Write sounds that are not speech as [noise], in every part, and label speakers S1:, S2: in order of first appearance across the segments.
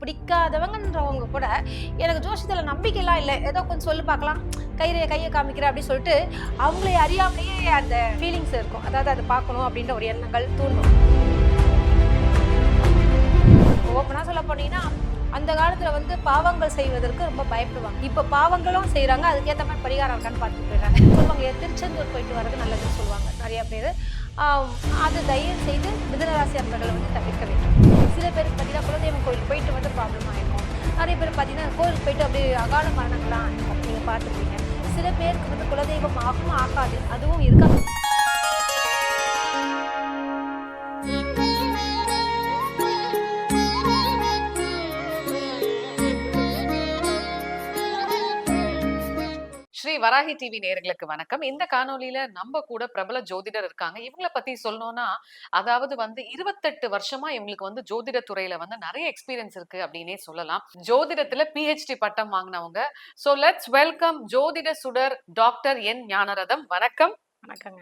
S1: பிடிக்காதவங்கன்றவங்க கூட எனக்கு ஜோசியத்தில் நம்பிக்கைலாம் இல்லை. ஏதோ கொஞ்சம் சொல்லி பார்க்கலாம். கையை கையை காமிக்கிறேன் அப்படின்னு சொல்லிட்டு அவங்களே அறியாமலேயே அந்த ஃபீலிங்ஸ் இருக்கும். அதாவது அதை பார்க்கணும் அப்படின்ற ஒரு எண்ணங்கள் தூண்டும். ஓப்பனாக சொல்ல போனீங்கன்னா அந்த காலத்தில் வந்து பாவங்கள் செய்வதற்கு ரொம்ப பயப்படுவாங்க. இப்போ பாவங்களும் செய்கிறாங்க அதுக்கேற்ற மாதிரி பரிகாரம் இருக்கான்னு பார்த்துட்டு போயிடுறாங்க. சொல்லுவாங்க திருச்செந்தூர் போயிட்டு வர்றது நல்லதுன்னு சொல்லுவாங்க நிறைய பேர். அது தயவு செய்து மிதனராசி அன்பர்களை வந்து தவிர்க்க வேண்டும். சில பேருக்கு பார்த்தீங்கன்னா குலதெய்வம் கோயிலுக்கு போயிட்டு வந்து ப்ராப்ளம் ஆயிருக்கும் நிறைய பேர் பார்த்தீங்கன்னா கோயிலுக்கு போயிட்டு அப்படியே அகால மரணங்கள்லாம் ஆயிருக்கும் நீங்கள் பார்த்துருப்பீங்க. சில பேருக்கு வந்து குலதெய்வம் ஆகும் ஆகாது. அதுவும் இருக்காது.
S2: ஸ்ரீ வராகி டிவி நேர்களுக்கு வணக்கம். இந்த காணொளியில நம்ம கூட பிரபல ஜோதிடர் இருக்காங்க. இவங்கள பத்தி சொல்லணும்னா அதாவது வந்து இருபத்தெட்டு வருஷமா இவங்களுக்கு வந்து ஜோதிட துறையில வந்து நிறைய எக்ஸ்பீரியன்ஸ் இருக்கு அப்படின்னே சொல்லலாம். ஜோதிடத்துல பிஹெச்டி பட்டம் வாங்கினவங்க. சோ லெட்ஸ் வெல்கம் ஜோதிட சுடர் டாக்டர் என் ஞானரதம். வணக்கம்.
S1: வணக்கங்க.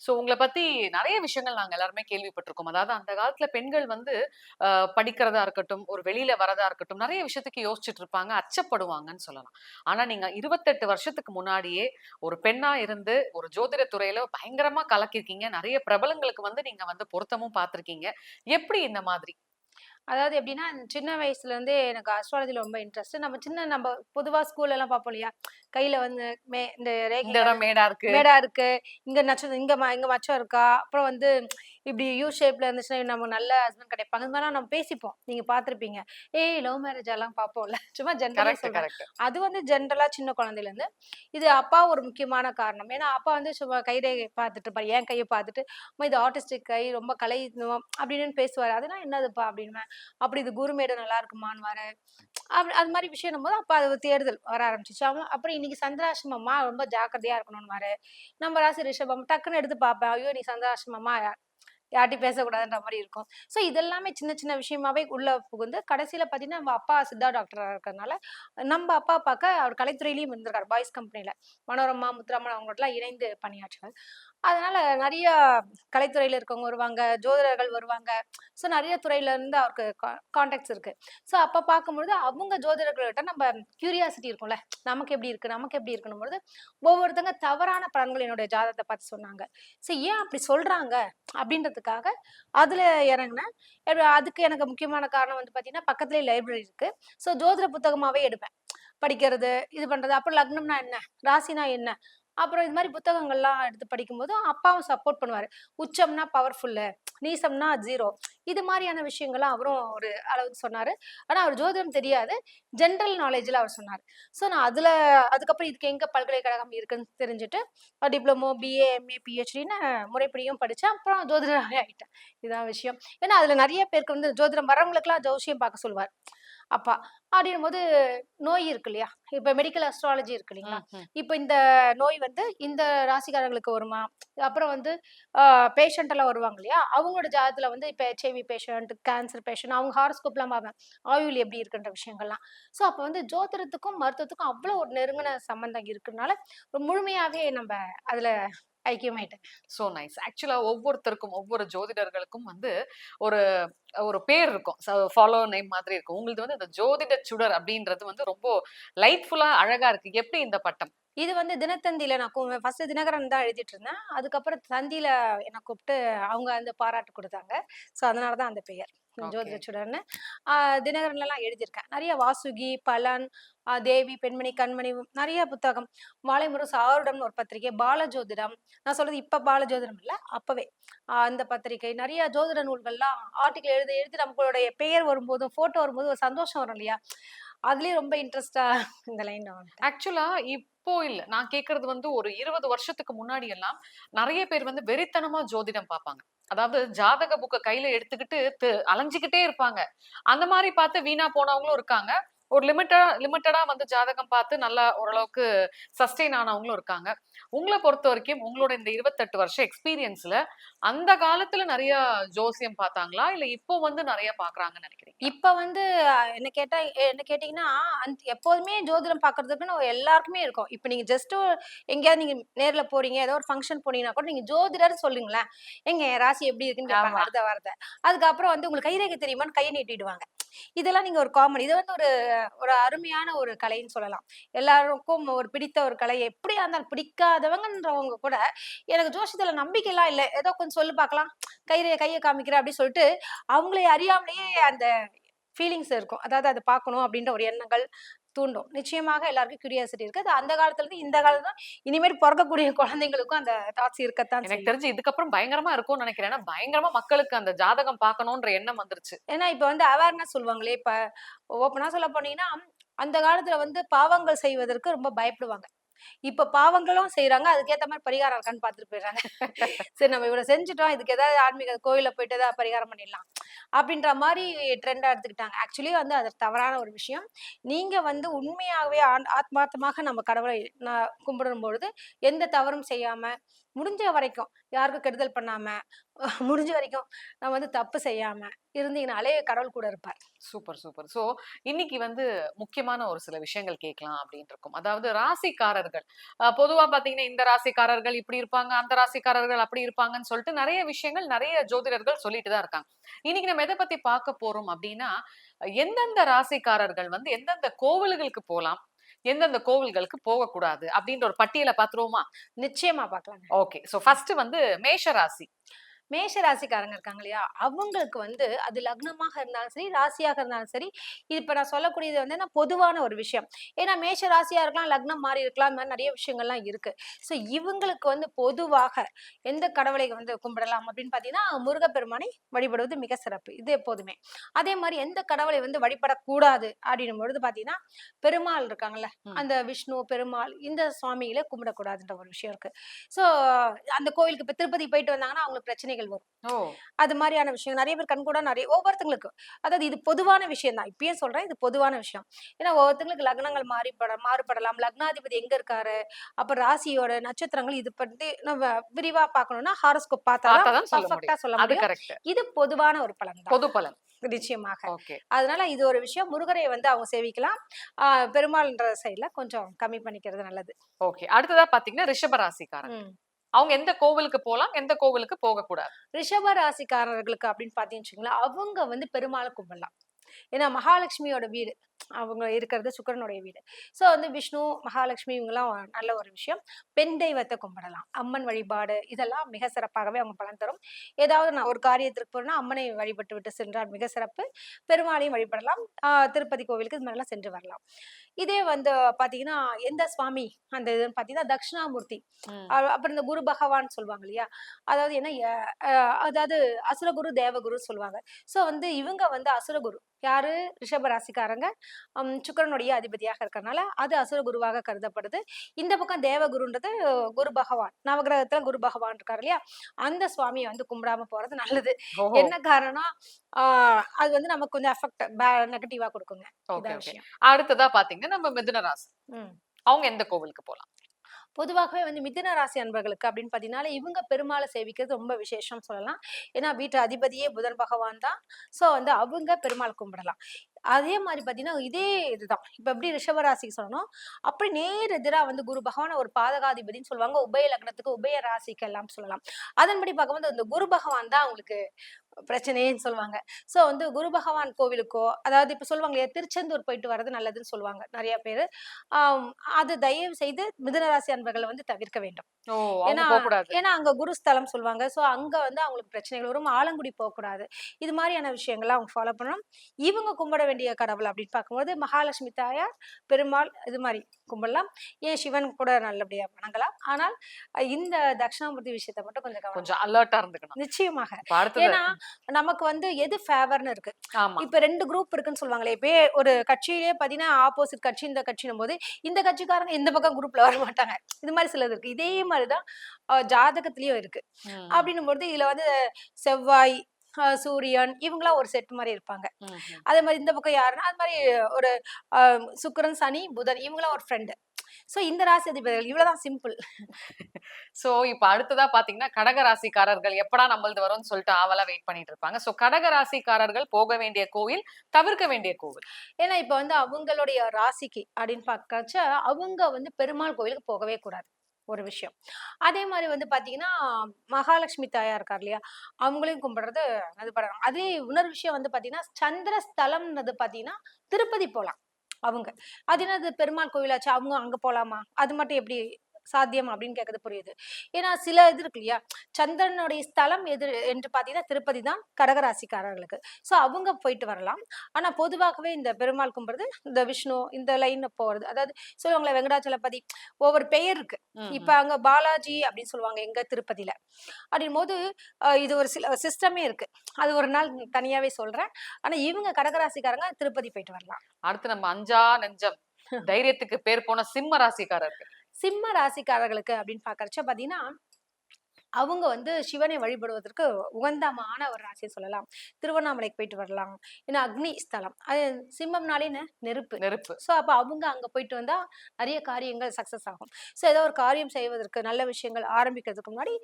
S2: ஸோ உங்களை பத்தி நிறைய விஷயங்கள் நாங்க எல்லாருமே கேள்விப்பட்டிருக்கோம். அதாவது அந்த காலத்துல பெண்கள் வந்து ஆஹ், படிக்கிறதா இருக்கட்டும் ஒரு வெளியில வரதா இருக்கட்டும் நிறைய விஷயத்துக்கு யோசிச்சுட்டு இருப்பாங்க அச்சப்படுவாங்கன்னு சொல்லலாம். ஆனா நீங்க இருபத்தெட்டு வருஷத்துக்கு முன்னாடியே ஒரு பெண்ணா இருந்து ஒரு ஜோதிட துறையில பயங்கரமா கலக்கிருக்கீங்க நிறைய பிரபலங்களுக்கு வந்து நீங்க வந்து பொருத்தமும் பார்த்திருக்கீங்க. எப்படி இந்த மாதிரி?
S1: அதாவது எப்படின்னா சின்ன வயசுல இருந்தே எனக்கு அஸ்ட்ராலஜில ரொம்ப இன்ட்ரெஸ்ட் நம்ம சின்ன நம்ம பொதுவா ஸ்கூல்ல எல்லாம் பார்ப்போம் இல்லையா? கையில வந்து மே இந்த ரேகை
S2: மேடா இருக்கு.
S1: மேடா இருக்கு. இங்க நட்சத்திரம் இங்க இங்க மச்சம் இருக்கா? அப்புறம் வந்து இப்படி யூ ஷேப்ல இருந்துச்சுன்னா நம்ம நல்ல ஹஸ்பண்ட் கிடைப்பாங்க இந்த மாதிரிலாம் நம்ம பேசிப்போம். நீங்க பாத்திருப்பீங்க ஏய் லவ் மேரேஜ் எல்லாம் பார்ப்போம்ல. [laughs] சும்மா ஜென்ரலா சொல்றேன். அது வந்து ஜென்ரலா சின்ன குழந்தையில இருந்து இது அப்பா ஒரு முக்கியமான காரணம். ஏன்னா அப்பா வந்து சும்மா கைரேகை பார்த்துட்டு இருப்பாரு. என் கையை பார்த்துட்டு இது ஆர்டிஸ்டிக் கை ரொம்ப கலை அப்படின்னு பேசுவாரு. அதெல்லாம் என்னதுப்பா? அப்படின்னு அப்படி இது குருமேடு நல்லா இருக்குமான்னு வர. அது மாதிரி விஷயம் போது அப்ப அது தேடுதல் வர ஆரம்பிச்சிச்சு. அவன் அப்புறம் இன்னைக்கு சந்திராசிரமமா ரொம்ப ஜாக்கிரதையா இருக்கணும்னு வர. நம்ம ராசி ரிஷபம் டக்குன்னு எடுத்து பார்ப்பேன். ஐயோ நீ சந்திராசிரமமா யார்ட்டையும் பேசக்கூடாதுன்ற மாதிரி இருக்கும். ஸோ இதெல்லாமே சின்ன சின்ன விஷயமாவே உள்ள புகுந்து கடைசியில் பார்த்தீங்கன்னா நம்ம அப்பா சித்தா டாக்டராக இருக்கிறதுனால நம்ம அப்பா பார்க்க அவர் கலைத்துறையிலையும் இருந்திருக்காரு பாய்ஸ் கம்பெனியில் மனோரமா முத்துராமன் அவங்கள்ட்டலாம் இணைந்து பணியாற்றுவார். அதனால நிறைய கலைத்துறையில இருக்கவங்க வருவாங்க ஜோதிடர்கள் வருவாங்க. ஸோ நிறைய துறையில இருந்து அவருக்கு கான்டாக்ட்ஸ் இருக்கு. ஸோ அப்ப பார்க்கும்பொழுது அவங்க ஜோதிடர்கள்கிட்ட நம்ம கியூரியாசிட்டி இருக்கும்ல. நமக்கு எப்படி இருக்கு நமக்கு எப்படி இருக்கணும் பொழுது ஒவ்வொருத்தங்க தவறான பலன்கள் என்னுடைய ஜாதகத்தை பார்த்து சொன்னாங்க. ஸோ ஏன் அப்படி சொல்றாங்க? அப்படின்றதுக்காக அதுல இறங்கினேன். அதுக்கு எனக்கு முக்கியமான காரணம் வந்து பாத்தீங்கன்னா பக்கத்துலேயே லைப்ரரி இருக்கு. ஸோ ஜோதிட புத்தகமாவே எடுப்பேன். படிக்கிறது இது பண்றது அப்புறம் லக்னம்னா என்ன? ராசினா என்ன? அப்புறம் இது மாதிரி புத்தகங்கள்லாம் எடுத்து படிக்கும்போது அப்பாவும் சப்போர்ட் பண்ணுவார். உச்சம்னா பவர்ஃபுல்லு நீசம்னா ஜீரோ இது மாதிரியான விஷயங்கள்லாம் அவரும் ஒரு அளவுக்கு சொன்னார். ஆனால் அவர் ஜோதிடம் தெரியாது. ஜென்ரல் நாலேஜில் அவர் சொன்னார். ஸோ நான் அதில் அதுக்கப்புறம் இதுக்கு எங்கே பல்கலைக்கழகம் இருக்குன்னு தெரிஞ்சுட்டு டிப்ளமோ பிஏ எம்ஏ பிஹெச்டின்னு முறைப்படியும் படித்தேன் அப்புறம் ஜோதிடராகவே ஆயிட்டேன். இதுதான் விஷயம். ஏன்னா அதில் நிறைய பேருக்கு வந்து ஜோதிடம் வரவங்களுக்குலாம் ஜோசியம் பார்க்க சொல்லுவார். அப்பா. அப்படின்னும் போது நோய் இருக்கு இல்லையா? இப்ப மெடிக்கல் அஸ்ட்ராலஜி இருக்கு இல்லைங்களா? இப்போ இந்த நோய் வந்து இந்த ராசிக்காரங்களுக்கு வருமா? அப்புறம் வந்து பேஷண்ட் எல்லாம் வருவாங்க இல்லையா? அவங்களோட ஜாதத்துல வந்து இப்போ ஹெச்ஐவி பேஷண்ட் கேன்சர் பேஷண்ட் அவங்க ஹாரோஸ்கோப்லாம் பார்ப்பேன். ஆயுள் எப்படி இருக்குன்ற விஷயங்கள்லாம். ஸோ அப்போ வந்து ஜோதிடத்துக்கும் மருத்துவத்துக்கும் அவ்வளோ ஒரு நெருங்கின சம்பந்தம் இருக்குனால முழுமையாவே நம்ம அதுல ஐக்கியமாயிட்டேன்
S2: ஸோ நைஸ் ஆக்சுவலாக ஒவ்வொருத்தருக்கும் ஒவ்வொரு ஜோதிடர்களுக்கும் வந்து ஒரு ஒரு பேர் இருக்கும். ஃபாலோ நேம் மாதிரி இருக்கும். உங்களுக்கு வந்து இந்த ஜோதிட சுடர் அப்படின்றது வந்து ரொம்ப லைட்ஃபுல்லாக அழகாக இருக்குது எப்படி இந்த பட்டம்?
S1: இது வந்து தினத்தந்தியில நான் ஃபர்ஸ்ட் தினகரன் தான் எழுதிட்டு இருந்தேன் அதுக்கப்புறம் தந்தியில என்னை கூப்பிட்டு அவங்க அந்த பாராட்டு கொடுத்தாங்க. ஸோ அதனால தான் அந்த பெயர். ஜோதிட சுடர்னு ஆஹ் தினகரன்ல எல்லாம் எழுதியிருக்கேன். நிறைய வாசுகி பலன் தேவி பெண்மணி கண்மணி நிறைய புத்தகம். மாலைமுரசு ஆருடம்னு ஒரு பத்திரிகை பாலஜோதிடம். நான் சொல்றது இப்ப பாலஜோதிடம் இல்ல அப்பவே. அந்த பத்திரிகை. நிறைய ஜோதிட நூல்கள்லாம் ஆர்டிகல் எழுதி எழுதி நம்மளுடைய பெயர் வரும்போதும் போட்டோ வரும்போது ஒரு சந்தோஷம் வரும் இல்லையா? அதுலயே ரொம்ப இன்ட்ரெஸ்டா இந்த லைன்
S2: ஆக்சுவலா இப்போ இல்ல. நான் கேக்குறது வந்து ஒரு இருபது வருஷத்துக்கு முன்னாடி எல்லாம் நிறைய பேர் வந்து வெறித்தனமா ஜோதிடம் பார்ப்பாங்க. அதாவது ஜாதக புக்கை கையில எடுத்துக்கிட்டு அலைஞ்சுக்கிட்டே இருப்பாங்க. அந்த மாதிரி பார்த்து வீணா போனவங்களும் இருக்காங்க. ஒரு லிமிட்டடா லிமிட்டடா வந்து ஜாதகம் பார்த்து நல்லா ஓரளவுக்கு சஸ்டெயின் ஆனவங்களும் இருக்காங்க. உங்களை பொறுத்த வரைக்கும் உங்களோட இந்த இருபத்தெட்டு வருஷம் எக்ஸ்பீரியன்ஸ்ல அந்த காலத்துல நிறைய ஜோசியம் பார்த்தாங்களா? இல்ல இப்போ வந்து நிறைய பாக்குறாங்கன்னு நினைக்கிறீங்க
S1: இப்ப வந்து என்ன கேட்டா என்ன கேட்டீங்கன்னா எப்போதுமே ஜோதிடம் பாக்குறதுக்குன்னு எல்லாருக்குமே இருக்கும். இப்ப நீங்க ஜஸ்ட் எங்கேயாவது நீங்க நேர்ல போறீங்க ஏதோ ஒரு ஃபங்க்ஷன் போனீங்கன்னா கூட நீங்க ஜோதிடர் சொல்லுங்களேன். எங்க ராசி எப்படி இருக்குன்னு கேட்பாங்க. அடுத்த வாரத்தை. அதுக்கப்புறம் வந்து உங்களுக்கு கைரேகை தெரியுமான்னு கையை நீட்டிடுவாங்க. இதெல்லாம் நீங்க ஒரு காமெடி இது வந்து ஒரு ஒரு அருமையான ஒரு கலைன்னு சொல்லலாம். எல்லாருக்கும் ஒரு பிடித்த ஒரு கலை. எப்படியா இருந்தாலும் பிடிக்காதவங்கன்றவங்க கூட எனக்கு ஜோஷத்துல நம்பிக்கை எல்லாம் இல்லை. ஏதோ கொஞ்சம் சொல்லு பார்க்கலாம். கையை கையை காமிக்கிறேன் அப்படின்னு சொல்லிட்டு அவங்களே அறியாமலேயே அந்த ஃபீலிங்ஸ் இருக்கும். அதாவது அதை பார்க்கணும் அப்படின்ற ஒரு எண்ணங்கள் தூண்டும். நிச்சயமாக எல்லாருக்கும் கியூரியாசிட்டி இருக்கு. அது அந்த காலத்துல இருந்து இந்த காலத்துல இனிமேல் பிறக்கக்கூடிய குழந்தைங்களுக்கும் அந்த தாட்ஸ் இருக்கத்தான்
S2: எனக்கு தெரிஞ்சு இதுக்கப்புறம் பயங்கரமா இருக்கும்னு நினைக்கிறேன். ஏன்னா பயங்கரமா மக்களுக்கு அந்த ஜாதகம் பார்க்கணும்ன்ற எண்ணம் வந்துருச்சு.
S1: ஏன்னா இப்ப வந்து அவேர்னஸ் சொல்லுவாங்களே இப்ப ஓப்பனா சொல்ல போனீங்கன்னா அந்த காலத்துல வந்து பாவங்கள் செய்வதற்கு ரொம்ப பயப்படுவாங்க. இப்ப பாவங்களும் செய்யறாங்க அதுக்கேத்த மாதிரி பரிகாரம் இருக்கான்னு பார்த்துட்டு போயிடுறாங்க. சரி நம்ம இவ்வளவு செஞ்சுட்டோம். இதுக்கு ஏதாவது ஆன்மீக கோயில போயிட்டு ஏதாவது பரிகாரம் பண்ணிடலாம். அப்படின்ற மாதிரி ட்ரெண்டாக எடுத்துக்கிட்டாங்க. ஆக்சுவலி வந்து அது தவறான ஒரு விஷயம். நீங்கள் வந்து உண்மையாகவே ஆன்- ஆத்மார்த்தமாக நம்ம கடவுளை நான் கும்பிடும் பொழுது எந்த தவறும் செய்யாமல் முடிஞ்ச வரைக்கும் யாருக்கும் கெடுதல் பண்ணாமல் [laughs] முடிஞ்ச வரைக்கும் நம்ம வந்து தப்பு செய்யாமல் இருந்தீங்கனாலே கடவுள் கூட இருப்பார்.
S2: Super super. ஸோ இன்னைக்கு வந்து முக்கியமான ஒரு சில விஷயங்கள் கேட்கலாம் அப்படின்னு இருக்கும் அதாவது ராசிக்காரர்கள். பொதுவாக பார்த்தீங்கன்னா இந்த ராசிக்காரர்கள் இப்படி இருப்பாங்க அந்த ராசிக்காரர்கள் அப்படி இருப்பாங்கன்னு சொல்லிட்டு நிறைய விஷயங்கள் நிறைய ஜோதிடர்கள் சொல்லிட்டு தான் இருக்காங்க. இன்னைக்கு நம்ம எதை பத்தி பார்க்க போறோம் அப்படின்னா எந்தெந்த ராசிக்காரர்கள் வந்து எந்தெந்த கோவில்களுக்கு போலாம் எந்தெந்த கோவில்களுக்கு போகக்கூடாது அப்படின்ற ஒரு பட்டியலை பாத்துருவோமா
S1: நிச்சயமா பார்க்கலாங்க.
S2: ஓகே. சோ ஃபர்ஸ்ட் வந்து மேஷ ராசி
S1: மேஷ ராசிக்காரங்க இருக்காங்க இல்லையா? அவங்களுக்கு வந்து அது லக்னமாக இருந்தாலும் சரி ராசியாக இருந்தாலும் சரி இது இப்ப நான் சொல்லக்கூடியது வந்து என்ன பொதுவான ஒரு விஷயம். ஏன்னா மேஷ ராசியா இருக்கலாம் லக்னம் மாறி இருக்கலாம் இந்த மாதிரி நிறைய விஷயங்கள்லாம் இருக்கு. ஸோ இவங்களுக்கு வந்து பொதுவாக எந்த கடவுளை வந்து கும்பிடலாம் அப்படின்னு பாத்தீங்கன்னா முருகப்பெருமானை வழிபடுவது மிக சிறப்பு. இது எப்போதுமே. அதே மாதிரி எந்த கடவுளை வந்து வழிபடக்கூடாது அப்படின்னும் பொழுது பாத்தீங்கன்னா பெருமாள் இருக்காங்கல்ல. அந்த விஷ்ணு பெருமாள் இந்த சுவாமிகளை கும்பிடக்கூடாதுன்ற ஒரு விஷயம் இருக்கு. ஸோ அந்த கோவிலுக்கு இப்ப திருப்பதி போயிட்டு வந்தாங்கன்னா அவங்களுக்கு பிரச்சனைகள் வரும். அது மாதிரியான விஷயம். நிறைய பேர் கண்கூட நிறைய ஒவ்வொருத்தங்களுக்கு. அதாவது இது பொதுவான விஷயம் தான். இப்பயும் சொல்றேன் இது பொதுவான விஷயம். ஏன்னா ஒவ்வொருத்தங்களுக்கு லக்னங்கள் மாறிப்பட மாறுபடலாம். லக்னாதிபதி எங்க இருக்காரு? அப்புறம் ராசியோட நட்சத்திரங்கள் இது பத்தி நம்ம விரிவா பார்க்கணும்னா ஹாரோஸ்கோப் பார்த்தா
S2: சொல்ல
S1: பர்ஃபெக்டா சொல்ல
S2: அது
S1: முடியும். இது பொதுவான ஒரு பலன்
S2: பொது பலன்.
S1: நிச்சயமாக. அதனால இது ஒரு விஷயம். முருகரை வந்து அவங்க சேவிக்கலாம். பெருமாள்ன்ற சைட்ல கொஞ்சம் கம்மி பண்ணிக்கிறது நல்லது.
S2: ஓகே. அடுத்ததா பாத்தீங்கன்னா ரிஷப ராசிக்காரங்க.
S1: ம்.
S2: அவங்க எந்த கோவிலுக்கு போகலாம் எந்த கோவிலுக்கு போகக்கூடாது.
S1: ரிஷப ராசிக்காரர்களுக்கு அப்படின்னு பார்த்தீங்கன்னு வச்சுக்கோங்களேன் அவங்க வந்து பெருமாளை கும்பிடலாம். ஏன்னா மகாலட்சுமியோட வீடு. அவங்க இருக்கிறது சுக்கிரனுடைய வீடு. ஸோ வந்து விஷ்ணு மகாலட்சுமி இவங்கெல்லாம் நல்ல ஒரு விஷயம். பெண் தெய்வத்தை கும்பிடலாம். அம்மன் வழிபாடு இதெல்லாம் மிக சிறப்பாகவே அவங்க பலன் தரும். ஏதாவது நான் ஒரு காரியத்திற்கு போறேன்னா அம்மனை வழிபட்டு விட்டு சென்றால் மிக சிறப்பு. பெருமாளையும் வழிபடலாம். திருப்பதி கோவிலுக்கு இது மாதிரிலாம் சென்று வரலாம். இதே வந்து பாத்தீங்கன்னா எந்த சுவாமி அந்த இதுன்னு பாத்தீங்கன்னா தட்சிணாமூர்த்தி. அப்புறம் இந்த குரு பகவான் சொல்லுவாங்க இல்லையா? அதாவது என்ன அதாவது அசுரகுரு தேவகுரு சொல்லுவாங்க. சோ வந்து இவங்க வந்து அசுரகுரு. யாரு? ரிஷப ராசிக்காரங்க. சுக்கிரனுடைய அதிபதியாக இருக்கறனால அது அசுரகுருவாக கருதப்படுது. இந்த பக்கம் தேவகுருன்றது குரு பகவான். நவகிரகத்துல குரு பகவான் இருக்காரு இல்லையா? அந்த சுவாமியை வந்து கும்பிடாம போறது நல்லது. என்ன காரணம் ஆஹ் அது வந்து நமக்கு கொஞ்சம் எஃபெக்ட் நெகட்டிவா கொடுக்குங்க.
S2: அடுத்ததா பாத்தீங்கன்னா நம்ம மிதுன ராசி. அவங்க எந்த கோவிலுக்கு போலாம்?
S1: பொதுவாகவே வந்து மிதன ராசி அன்பர்களுக்கு அப்படின்னு பார்த்தீங்கன்னா இவங்க பெருமாளை சேவிக்கிறது ரொம்ப விசேஷம் சொல்லலாம். ஏன்னா வீட்டு அதிபதியே புதன் பகவான் தான். ஸோ வந்து அவங்க பெருமாள் கும்பிடலாம். அதே மாதிரி பார்த்தீங்கன்னா இதே இதுதான். இப்போ எப்படி ரிஷபராசிக்கு சொல்லணும்? அப்படி நேர் எதிராக வந்து குரு பகவான் ஒரு பாதகாதிபதினு சொல்லுவாங்க. உபய லக்னத்துக்கு உபய ராசிக்கு எல்லாம் சொல்லலாம். அதன்படி பார்க்கும்போது இந்த குரு பகவான் தான் அவங்களுக்கு பிரச்சனைன்னு சொல்லுவாங்க. ஸோ வந்து குரு பகவான் கோவிலுக்கோ அதாவது இப்போ சொல்லுவாங்க இல்லையா திருச்செந்தூர் போயிட்டு வர்றது நல்லதுன்னு சொல்லுவாங்க நிறைய பேர். அது தயவு செய்து மிதுன ராசி அன்பர்களை வந்து தவிர்க்க வேண்டும். ஏன்னா ஏன்னா அங்க குருஸ்தலம் சொல்லுவாங்க. சோ அங்க வந்து அவங்களுக்கு பிரச்சனைகள் வரும். ஆலங்குடி போகக்கூடாது. இது மாதிரியான விஷயங்களை அவங்க ஃபாலோ பண்ணணும். இவங்க கும்பிட வேண்டிய கடவுள் அப்படின்னு பார்க்கும்போது மகாலட்சுமி தாயார் பெருமாள் இது மாதிரி கும்பிடலாம் ஏன் சிவன் கூட நல்லபடியா வணங்கலாம்? ஆனால் இந்த தட்சிணாமூர்த்தி விஷயத்த மட்டும் கொஞ்சம்
S2: கொஞ்சம் அலர்ட்டா இருந்துக்கணும்.
S1: நிச்சயமாக. ஏன்னா நமக்கு வந்து எது ஃபேவர்னு இருக்கு. இப்ப ரெண்டு குரூப் இருக்குன்னு சொல்லுவாங்களே இப்ப ஒரு கட்சியிலேயே பாத்தீங்கன்னா ஆப்போசிட் கட்சி இந்த கட்சினும் போது இந்த கட்சிக்காரங்க இந்த பக்கம் குரூப்ல வர மாட்டாங்க. இது மாதிரி சிலது இருக்கு. இதே மாதிரிதான் ஜாதகத்திலயும் இருக்கு. அப்படின்னும் பொழுது இதுல வந்து செவ்வாய் சூரியன் இவங்களாம் ஒரு செட் மாதிரி இருப்பாங்க. அதே மாதிரி இந்த பக்கம் யாருன்னா அது மாதிரி ஒரு சுக்கிரன் சனி புதன் இவங்களாம் ஒரு ஃப்ரெண்டு சோ இந்த ராசி அதிபதிகள் இவ்வளவுதான் சிம்பிள்
S2: சோ இப்ப அடுத்ததா பாத்தீங்கன்னா கடக ராசிக்காரர்கள் எப்படா நம்மளது வரும்னு சொல்லிட்டு ஆவலா வெயிட் பண்ணிட்டு இருப்பாங்க. சோ கடக ராசிக்காரர்கள் போக வேண்டிய கோவில் தவிர்க்க வேண்டிய கோவில்.
S1: ஏன்னா இப்ப வந்து அவங்களுடைய ராசிக்கு அப்படின்னு பார்க்கச்ச அவங்க வந்து பெருமாள் கோயிலுக்கு போகவே கூடாது. ஒரு விஷயம். அதே மாதிரி வந்து பார்த்தீங்கன்னா மகாலட்சுமி தாயா இருக்கார் இல்லையா? அவங்களையும் கும்பிடுறது அது படம். அதே இன்னொரு விஷயம் வந்து பார்த்தீங்கன்னா சந்திர ஸ்தலம்ன்றது பார்த்தீங்கன்னா திருப்பதி போகலாம் அவங்க. அது என்னது? பெருமாள் கோவிலாச்சு அவங்க அங்கே போகலாமா அது மட்டும் எப்படி சாத்தியம் அப்படின்னு கேட்கறது புரியுது. ஏன்னா சில இது இருக்கு இல்லையா? சந்திரனுடைய ஸ்தலம் எது என்று பார்த்தீங்கன்னா திருப்பதி தான் கடகராசிக்காரர்களுக்கு. ஸோ அவங்க போயிட்டு வரலாம். ஆனா பொதுவாகவே இந்த பெருமாள் கும்பிடுறது இந்த விஷ்ணு இந்த லைன் போறது. அதாவது சொல்லுவாங்களே வெங்கடாச்சலபதி ஒவ்வொரு பெயர் இருக்கு. இப்ப அங்க பாலாஜி அப்படின்னு சொல்லுவாங்க எங்க திருப்பதியில. அப்படின் போது இது ஒரு சில சிஸ்டமே இருக்கு. அது ஒரு நாள் தனியாவே சொல்றேன். ஆனா இவங்க கடகராசிக்காரங்க திருப்பதி போயிட்டு வரலாம்.
S2: அடுத்து நம்ம அஞ்சா நெஞ்சம். தைரியத்துக்கு பேர் போன சிம்ம ராசிக்காரர்கள்
S1: சிம்ம ராசிக்காரர்களுக்கு அப்படின்னு பாக்குறச்ச பாத்தீங்கன்னா அவங்க வந்து சிவனை வழிபடுவதற்கு உகந்தமான ஒரு ராசியை சொல்லலாம். திருவண்ணாமலைக்கு போயிட்டு வரலாம். ஏன்னா அக்னி ஸ்தலம். அது சிம்மம்னாலே நெருப்பு.
S2: நெருப்பு.
S1: ஸோ அப்போ அவங்க அங்கே போயிட்டு வந்தால் நிறைய காரியங்கள் சக்ஸஸ் ஆகும். ஸோ ஏதோ ஒரு காரியம் செய்வதற்கு நல்ல விஷயங்கள் ஆரம்பிக்கிறதுக்கு முன்னாடி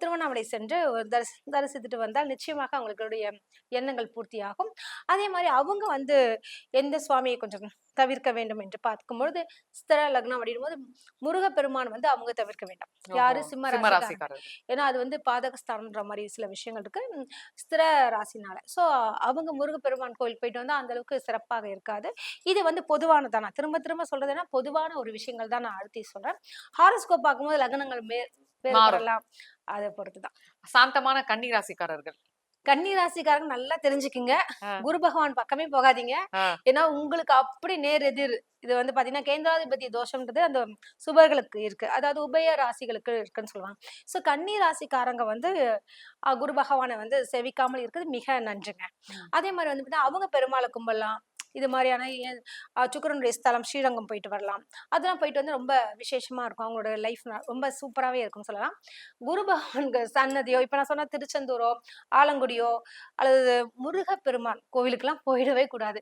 S1: திருவண்ணாமலை சென்று தரிசி தரிசித்துட்டு வந்தால் நிச்சயமாக அவங்களுடைய எண்ணங்கள் பூர்த்தியாகும். அதே மாதிரி அவங்க வந்து எந்த சுவாமியை கொஞ்சம் தவிர்க்க வேண்டும் என்று பார்க்கும்பொழுது ஸ்திர லக்னம் அப்படின்னும் போது முருகப்பெருமான் வந்து அவங்க தவிர்க்க வேண்டாம். யாரு? சிம்ம.
S2: ராசிக்காரர்கள்.
S1: ஏன்னா அது வந்து பாதகஸ்தானம்ன்ற மாதிரி சில விஷயங்கள் இருக்கு. ஸ்திர ராசினால. ஸோ அவங்க முருகப்பெருமான் கோயில் போயிட்டு வந்தா அந்த அளவுக்கு சிறப்பாக இருக்காது. இது வந்து பொதுவானதான் நான் திரும்ப திரும்ப சொல்றதுன்னா பொதுவான ஒரு விஷயங்கள் தான் நான் அழுத்தி சொல்றேன். ஹாரோஸ்கோப் பார்க்கும்போது லக்னங்கள் மே. வேறுபடலாம். அதை பொறுத்து தான்
S2: சாந்தமான கன்னி ராசிக்காரர்கள்
S1: கன்னி ராசிக்காரங்க நல்லா தெரிஞ்சுக்குங்க. குரு பகவான் பக்கமே போகாதீங்க. ஏன்னா உங்களுக்கு அப்படி நேர் எதிர் இது வந்து பாத்தீங்கன்னா கேந்திராதிபதி தோஷம்ன்றது அந்த சுபர்களுக்கு இருக்கு. அதாவது உபய ராசிகளுக்கு இருக்குன்னு சொல்லுவாங்க. ஸோ கன்னி ராசிக்காரங்க வந்து குரு பகவானை வந்து செவிக்காமல் இருக்கிறது மிக நன்றுங்க. அதே மாதிரி வந்து அவங்க பெருமாளை கும்பிடலாம். இது மாதிரியான சுக்கிரனுடைய ஸ்தலம் ஸ்ரீரங்கம் போயிட்டு வரலாம். அதெல்லாம் போயிட்டு வந்து ரொம்ப விசேஷமா இருக்கும். அவங்களோட லைஃப் ரொம்ப சூப்பராகவே இருக்கும்னு சொல்லலாம். குரு பகவானுக்கு சன்னதியோ இப்போ நான் சொன்ன திருச்செந்தூரோ ஆலங்குடியோ அல்லது முருகப்பெருமான் கோவிலுக்கெல்லாம் போயிடவே கூடாது.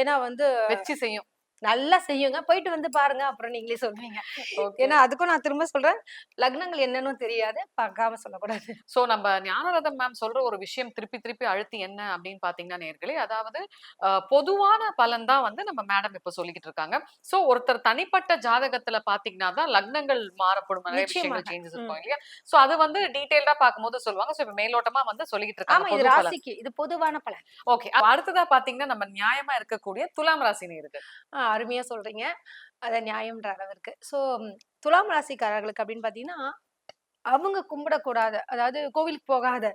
S1: ஏன்னா வந்து
S2: வெற்றி செய்யும்.
S1: நல்லா செய்யுங்க. போயிட்டு வந்து பாருங்க அப்புறம் நீங்களே சொல்றீங்க.
S2: Okay.
S1: ஏன்னா அதுக்கும் நான் திரும்ப சொல்றேன். லக்னங்கள் என்னன்னு தெரியாது. பார்க்காம சொல்லக்கூடாது.
S2: சோ நம்ம ஞானரதம் மேம் சொல்ற ஒரு விஷயம் திருப்பி திருப்பி அழுத்தி என்ன அப்படின்னு பாத்தீங்கன்னா நேர்களே அதாவது பொதுவான பலன் தான் வந்து நம்ம மேடம் இப்ப சொல்லிக்கிட்டு இருக்காங்க. சோ ஒருத்தர் தனிப்பட்ட ஜாதகத்துல பாத்தீங்கன்னா தான் லக்னங்கள் மாறப்படும். நிறைய விஷயங்கள். சேஞ்சஸ். இருக்கும் இல்லையா? சோ அது வந்து டீடைல்டா பார்க்கும்போது சொல்லுவாங்க. சோ இப்ப மேலோட்டமா வந்து சொல்லிக்கிட்டு இருக்காங்க.
S1: இது ராசிக்கு. இது பொதுவான பலன்.
S2: ஓகே. அடுத்ததா பாத்தீங்கன்னா நம்ம நியாயமா இருக்கக்கூடிய துலாம் ராசி நேருக்கு
S1: அருமையாக அருமையா சொல்றீங்க. நியாயம்ன்ற அளவிற்கு. ஸோ துலாம் ராசிக்காரர்களுக்கு அப்படின்னு பாத்தீங்கன்னா அவங்க கும்பிடக்கூடாத. அதாவது கோவிலுக்கு போகாத.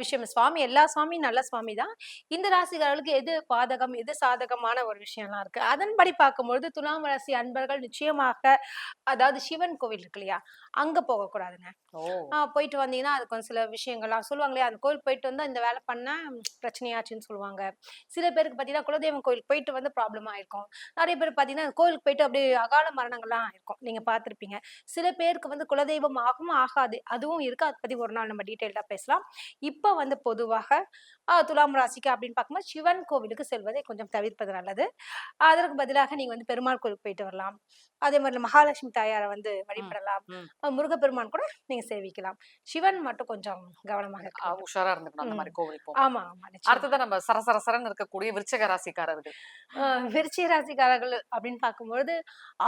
S1: விஷயம். சுவாமி எல்லா சுவாமியும் நல்ல சுவாமி தான். இந்த ராசிக்காரர்களுக்கு எது பாதகம் எது சாதகமான ஒரு விஷயம்லாம் இருக்கு? அதன்படி பார்க்கும்பொழுது துலாம் ராசி அன்பர்கள் நிச்சயமாக அதாவது சிவன் கோவில் இருக்கு இல்லையா? அங்க போகக்கூடாதுங்க. போயிட்டு வந்தீங்கன்னா அது கொஞ்சம் சில விஷயங்கள்லாம் சொல்லுவாங்க இல்லையா? அந்த கோயில் போயிட்டு வந்தா இந்த வேலை பண்ணா பிரச்சனையாச்சுன்னு சொல்லுவாங்க. சில பேருக்கு பார்த்தீங்கன்னா குலதெய்வம் கோயில் போயிட்டு வந்து ப்ராப்ளம் ஆயிருக்கும். நிறைய பேர் பார்த்தீங்கன்னா கோயிலுக்கு போயிட்டு அப்படியே அகால மரணங்கள்லாம் இருக்கும். நீங்க பார்த்திருப்பீங்க. சில பேருக்கு வந்து குலதெய்வம் ஆகும்? ஆகாது. அதுவும் இருக்கு. அதை பத்தி ஒரு நாள் நம்ம டீட்டெயில்டா பேசலாம். இப்போ வந்து பொதுவாக துலாம் ராசிக்கு அப்படின்னு பார்க்கும்போது சிவன் கோவிலுக்கு செல்வதை கொஞ்சம் தவிர்ப்பது நல்லது. அதற்கு பதிலாக நீங்க வந்து பெருமாள் கோயிலுக்கு போயிட்டு வரலாம். அதே மாதிரி மகாலட்சுமி தாயாரை வந்து வழிபடலாம். முருகப்பெருமான் கூட நீங்க சேவிக்கலாம். சிவன் மட்டும் கொஞ்சம் கவனமாக
S2: உஷாரா இருந்துக்கணும் அந்த. மாதிரி கோவிலுக்கு
S1: ஆமா ஆமா நிச்சயமா.
S2: அடுத்ததா நம்ம சரசரசரன்னு இருக்கக்கூடிய விருச்சக ராசிக்காரர்கள்.
S1: ஆஹ் விருச்சிக ராசிக்காரர்கள் அப்படின்னு பார்க்கும்பொழுது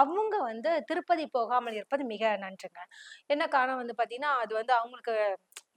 S1: அவங்க வந்து திருப்பதி போகாமல் இருப்பது மிக நன்றுங்க. என்ன காரணம் வந்து பாத்தீங்கன்னா அது வந்து அவங்களுக்கு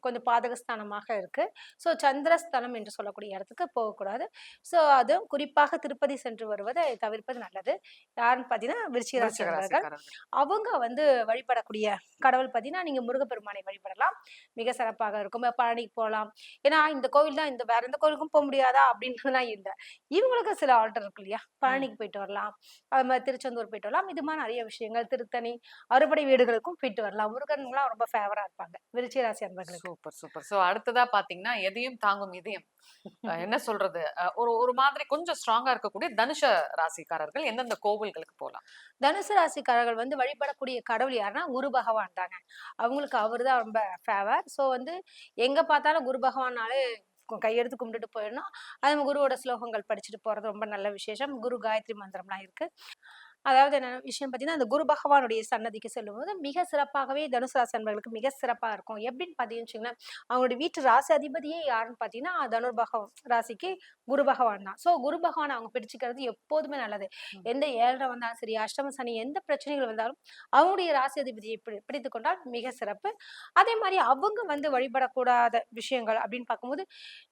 S1: கொஞ்சம் பாதகஸ்தானமாக இருக்கு. ஸோ சந்திரஸ்தானம் என்று சொல்லக்கூடிய இடத்துக்கு போகக்கூடாது. ஸோ அதுவும் குறிப்பாக திருப்பதி சென்று வருவதை தவிர்ப்பது நல்லது. யாருன்னு பார்த்தீங்கன்னா விருச்சிக
S2: விருச்சக
S1: ராசிக்காரர்கள்
S2: ராசிக்காரர்கள்
S1: அவங்க வந்து வழிபடக்கூடிய கடவுள் பார்த்தீங்கன்னா நீங்க முருகப்பெருமானை வழிபடலாம். மிக சிறப்பாக இருக்கும். பழனிக்கு போகலாம். ஏன்னா இந்த கோவில் தான் இந்த வேற எந்த கோவிலுக்கும் போக முடியாதா அப்படின்னுலாம் இல்லை. இவங்களுக்கு சில ஆல்டர் இருக்கு இல்லையா? பழனிக்கு போயிட்டு வரலாம். அது மாதிரி திருச்செந்தூர் போயிட்டு வரலாம். இது மாதிரி நிறைய விஷயங்கள் திருத்தணி அறுபடை வீடுகளுக்கும் போயிட்டு வரலாம். முருகன்லாம் ரொம்ப ஃபேவரா இருப்பாங்க. விருச்சிக ராசி அன்பர்களுக்கு.
S2: Super super. சோ அடுத்ததா பாத்தீங்கன்னா எதையும் தாங்கும் இதயம். என்ன [laughs] சொல்றது? ஒரு ஒரு மாதிரி கொஞ்சம் ஸ்ட்ராங்கா இருக்கக்கூடிய தனுஷ ராசிக்காரர்கள் எந்தெந்த கோவில்களுக்கு போகலாம்
S1: தனுசு ராசிக்காரர்கள் வந்து வழிபடக்கூடிய கடவுள் யாருன்னா குரு பகவான் தாங்க. அவங்களுக்கு அவர் தான் ரொம்ப ஃபேவர் ஸோ வந்து எங்க பார்த்தாலும் குரு பகவானாலே கையெடுத்து கும்பிட்டுட்டு போயிடணும். அது குருவோட ஸ்லோகங்கள் படிச்சுட்டு போறது ரொம்ப நல்ல விசேஷம். குரு காயத்ரி மந்திரம்லாம் இருக்கு. அதாவது என்ன விஷயம் பார்த்தீங்கன்னா அந்த குரு பகவானுடைய சன்னதிக்கு செல்லும்போது மிக சிறப்பாகவே தனுசு ராசி அன்பர்களுக்கு மிக சிறப்பா இருக்கும். எப்படின்னு பார்த்தீங்கன்னு அவங்களுடைய வீட்டு ராசி அதிபதியே யாருன்னு பார்த்தீங்கன்னா தனுர் பகவான் ராசிக்கு குரு பகவான் தான். ஸோ குரு பகவான் அவங்க பிடிச்சிக்கிறது எப்போதுமே நல்லது. எந்த ஏழரை வந்தாலும் சரி அஷ்டம சனி எந்த பிரச்சனைகள் வந்தாலும் அவங்களுடைய ராசி அதிபதியை பிடி பிடித்து கொண்டால் மிக சிறப்பு. அதே மாதிரி அவங்க வந்து வழிபடக்கூடாத விஷயங்கள் அப்படின்னு பார்க்கும்போது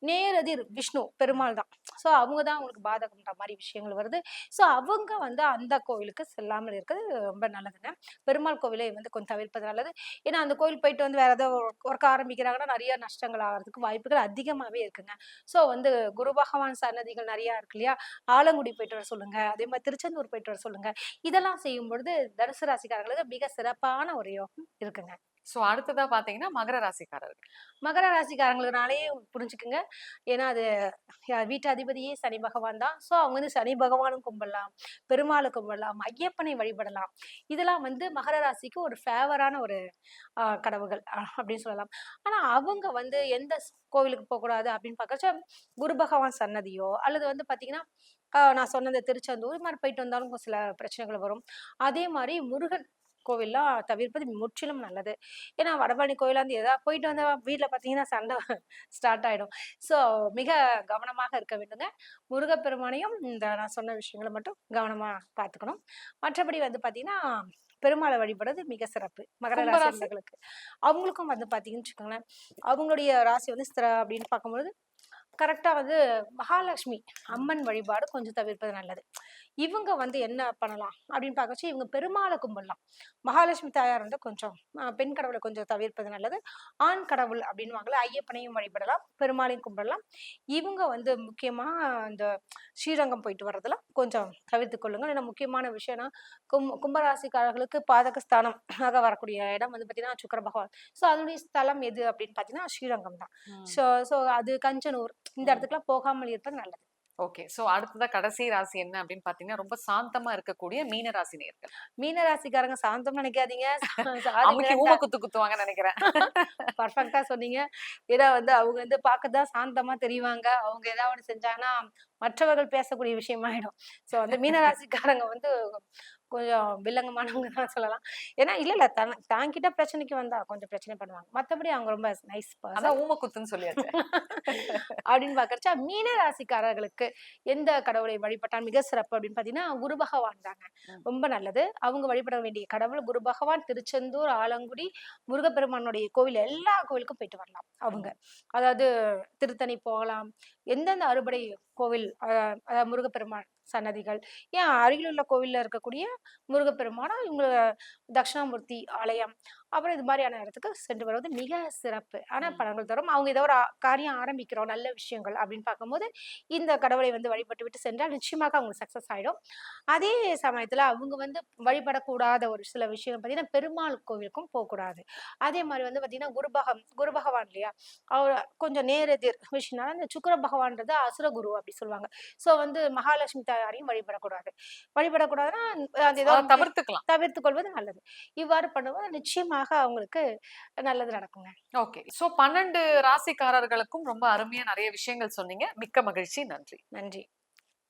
S1: நேரதிர் விஷ்ணு பெருமாள் தான். ஸோ அவங்க தான் அவங்களுக்கு பாதகம்ன்ற மாதிரி விஷயங்கள் வருது. ஸோ அவங்க வந்து அந்த கோவிலுக்கு செல்லாமல் இருக்கிறது ரொம்ப நல்லதுங்க. பெருமாள் கோவிலை வந்து கொஞ்சம் தவிர்ப்பது நல்லது. ஏன்னா அந்த கோவில் போயிட்டு வந்து வேற ஏதாவது ஒர்க் ஆரம்பிக்கிறாங்கன்னா நிறைய நஷ்டங்கள் ஆகிறதுக்கு வாய்ப்புகள் அதிகமாகவே இருக்குங்க. ஸோ வந்து குரு பகவான் சன்னதிகள் நிறையா இருக்கு இல்லையா? ஆலங்குடி போயிட்டு வர சொல்லுங்க. அதே மாதிரி திருச்செந்தூர் போயிட்டு வர சொல்லுங்க. இதெல்லாம் செய்யும் பொழுது தனுசு ராசிக்காரர்களுக்கு மிக சிறப்பான ஒரு யோகம் இருக்குங்க.
S2: ஸோ அடுத்ததா பார்த்தீங்கன்னா மகர ராசிக்காரர்கள்.
S1: மகர ராசிக்காரங்களுக்குனாலே புரிஞ்சுக்குங்க. ஏன்னா அது வீட்டு அதிபதியே சனி பகவான் தான். ஸோ அவங்க வந்து சனி பகவானும் கும்பிடலாம் பெருமாளை கும்பிடலாம் ஐயப்பனை வழிபடலாம். இதெல்லாம் வந்து மகர ராசிக்கு ஒரு ஃபேவரான ஒரு கடவுகள் கடவுள்கள் அப்படின்னு சொல்லலாம். ஆனால் அவங்க வந்து எந்த கோவிலுக்கு போகக்கூடாது அப்படின்னு பார்க்கறச்ச குரு பகவான் சன்னதியோ அல்லது வந்து பார்த்தீங்கன்னா நான் சொன்ன திருச்செந்தூர் இது மாதிரி போயிட்டு வந்தாலும் சில பிரச்சனைகள் வரும். அதே மாதிரி முருகன் கோவில்லாம் தவிர்ப்பது முற்றிலும் நல்லது. ஏன்னா வடபழனி கோயிலாந்து ஏதாவது போயிட்டு வந்தா வீட்ல பார்த்தீங்கன்னா சண்டை ஸ்டார்ட் ஆயிடும். ஸோ மிக கவனமாக இருக்க வேண்டுங்க. முருகப்பெருமானையும் இந்த நான் சொன்ன விஷயங்களை மட்டும் கவனமா பார்த்துக்கணும். மற்றபடி வந்து பார்த்தீங்கன்னா பெருமாளை வழிபடுறது மிக சிறப்பு. மகர ராசி
S2: கும்பராசி?
S1: அன்பர்களுக்கு அவங்களுக்கும் வந்து பார்த்தீங்கன்னு வச்சுக்கோங்களேன். அவங்களுடைய ராசி வந்து அப்படின்னு பார்க்கும்போது கரெக்டாக வந்து மகாலட்சுமி அம்மன் வழிபாடு கொஞ்சம் தவிர்ப்பது நல்லது. இவங்க வந்து என்ன பண்ணலாம் அப்படின்னு பார்க்கச்சு இவங்க பெருமாளை கும்பிடலாம். மகாலட்சுமி தாயார் வந்து கொஞ்சம் பெண் கடவுளை கொஞ்சம் தவிர்ப்பது நல்லது. ஆண் கடவுள் அப்படின்வாங்களே ஐயப்பனையும் வழிபடலாம் பெருமாளையும் கும்பிடலாம். இவங்க வந்து முக்கியமா இந்த ஸ்ரீரங்கம் போயிட்டு வர்றதெல்லாம் கொஞ்சம் தவிர்த்து கொள்ளுங்க ஏன்னா முக்கியமான விஷயம்னா கும் கும்பராசிக்காரர்களுக்கு பாதகஸ்தானம் ஆக வரக்கூடிய இடம் வந்து பார்த்தீங்கன்னா சுக்கர பகவான். ஸோ அதனுடைய ஸ்தலம் எது அப்படின்னு பார்த்தீங்கன்னா ஸ்ரீரங்கம் தான். ஸோ ஸோ அது கஞ்சனூர் இந்த. இடத்துக்குலாம் போகாமல் இருப்பது நல்லது.
S2: ஓகே. சோ அடுத்ததா கடைசி ராசி என்ன அப்படின்னு பாத்தீங்கன்னா ரொம்ப சாந்தமா இருக்கக்கூடிய மீன ராசி நேர்கள்.
S1: மீன ராசிக்காரங்க சாந்தம் நினைக்காதீங்க.
S2: ஊம குத்து குத்துவாங்க நினைக்கிறேன்.
S1: பர்ஃபெக்டா சொன்னீங்க. ஏன்னா வந்து அவங்க வந்து பார்க்கதான் சாந்தமா தெரிவாங்க. அவங்க ஏதாவது செஞ்சாங்கன்னா மற்றவர்கள் பேசக்கூடிய விஷயமாயிடும். ஸோ வந்து மீனராசிக்காரங்க வந்து கொஞ்சம் வில்லங்கமானவங்க தான் சொல்லலாம். ஏன்னா இல்ல இல்ல. தன் தாங்கிட்ட பிரச்சனைக்கு வந்தா கொஞ்சம் பிரச்சனை பண்ணுவாங்க. மத்தபடி அவங்க ரொம்ப நைஸ்
S2: அதான் ஊம குத்துன்னு சொல்லியாச்சு.
S1: அப்படின்னு பாக்கறச்சா மீன ராசிக்காரர்களுக்கு எந்த கடவுளை வழிபட்டால் மிக சிறப்பு அப்படின்னு பாத்தீங்கன்னா குரு பகவான் தாங்க. ரொம்ப நல்லது. அவங்க வழிபட வேண்டிய கடவுள் குரு பகவான் திருச்செந்தூர் ஆலங்குடி முருகப்பெருமானுடைய கோவில் எல்லா கோவிலுக்கும் போயிட்டு வரலாம் அவங்க. அதாவது திருத்தணி போகலாம். எந்தெந்த அறுபடை கோவில் அதாவது முருகப்பெருமான் சன்னதிகள். ஏன் அருகில் உள்ள கோவில்ல இருக்கக்கூடிய முருகப்பெருமானா இவங்க தட்சிணாமூர்த்தி ஆலயம். அப்புறம் இது மாதிரியான இடத்துக்கு சென்று வருவது மிக சிறப்பு. ஆனா
S2: ம்.
S1: பலன்கள் தரும் அவங்க ஏதோ ஒரு காரியம் ஆரம்பிக்கிறோம் நல்ல விஷயங்கள் அப்படின்னு பார்க்கும்போது இந்த கடவுளை வந்து வழிபட்டு விட்டு சென்றால் நிச்சயமாக அவங்களுக்கு சக்சஸ் ஆயிடும். அதே சமயத்துல அவங்க வந்து வழிபடக்கூடாத ஒரு சில விஷயம் பார்த்தீங்கன்னா பெருமாள் கோவிலுக்கும் போகக்கூடாது. அதே மாதிரி வந்து பார்த்தீங்கன்னா குருபகம் குரு பகவான் இல்லையா? அவர் கொஞ்சம் நேரெதிர் விஷயம்னால இந்த சுக்கிர பகவான்றது அசுர குரு அப்படி சொல்லுவாங்க. ஸோ வந்து மகாலட்சுமி தாயாரையும் வழிபடக்கூடாது. வழிபடக்கூடாதுன்னா அது ஏதோ
S2: தவிர்த்துக்கலாம்.
S1: தவிர்த்து கொள்வது நல்லது. இவ்வாறு பண்ணும்போது நிச்சயமாக அவங்களுக்கு நல்லது நடக்குங்க.
S2: ஓகே. சோ பன்னெண்டு ராசிக்காரர்களுக்கும் ரொம்ப அருமையா நிறைய விஷயங்கள் சொன்னீங்க. மிக்க மகிழ்ச்சி. நன்றி.
S1: நன்றி.